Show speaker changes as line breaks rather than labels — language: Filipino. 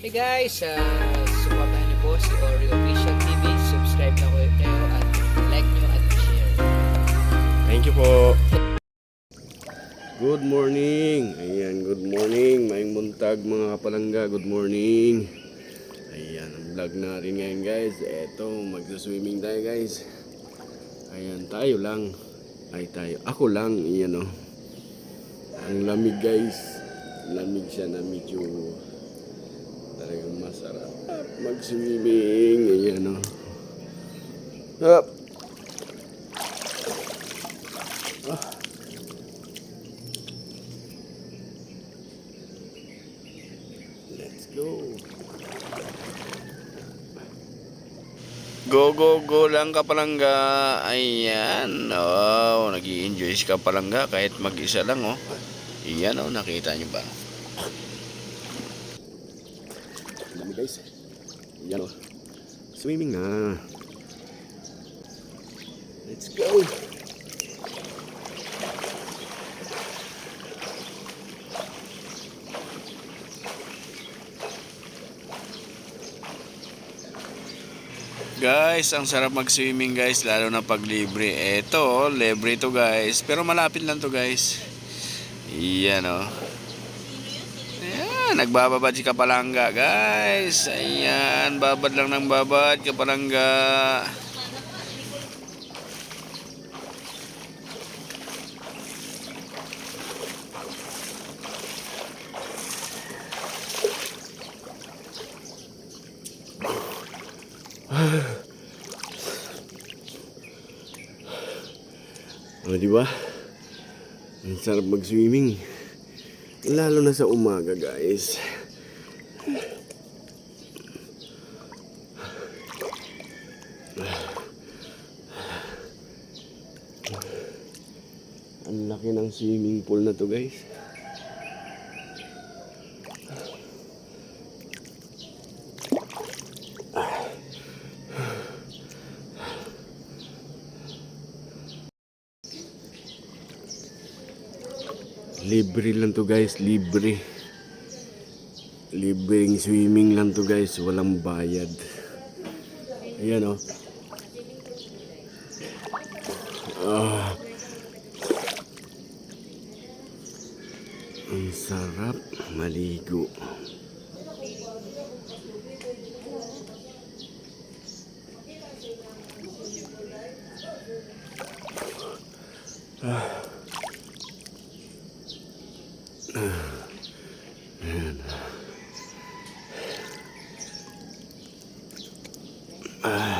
Hey guys, uh, supportahan niyo po si Oreo Official TV. Subscribe na kayo at like nyo at share.
Thank you po. Good morning. Ayan, good morning. Mayong buntag mga kapalangga. Good morning. Ayan, ang vlog natin ngayon guys. Eto, magsa-swimming tayo guys. Ayan, tayo lang. Ay, tayo. Ako lang. Ayan o. Ang lamig guys. Lamig siya na medyo. Mag-swimming. Ayan o. Up. Let's go. Go, go, go lang kapalangga. Ayan. Oh, nag enjoy si kapalangga kahit mag-isa lang, oh. Ayan, oh. Nakita niyo ba? Dami guys. Ayan, oh. Swimming na. Let's go. Guys, ang sarap mag-swimming guys, lalo na pag libre. Eto, libre to guys. Pero malapit lang to guys. Iyan oh. Nagbababad si Kapalangga guys. Ayan, babad lang ng babad Kapalangga. O, di ba? Ang sarap mag-swimming. Lalo na sa umaga, guys. Ang laki ng swimming pool na to, guys. Libre lang to guys, libre. Libreng swimming lang to guys, walang bayad. Ayan oh. Ah. Ang sarap maligo. Ah. man. Uh,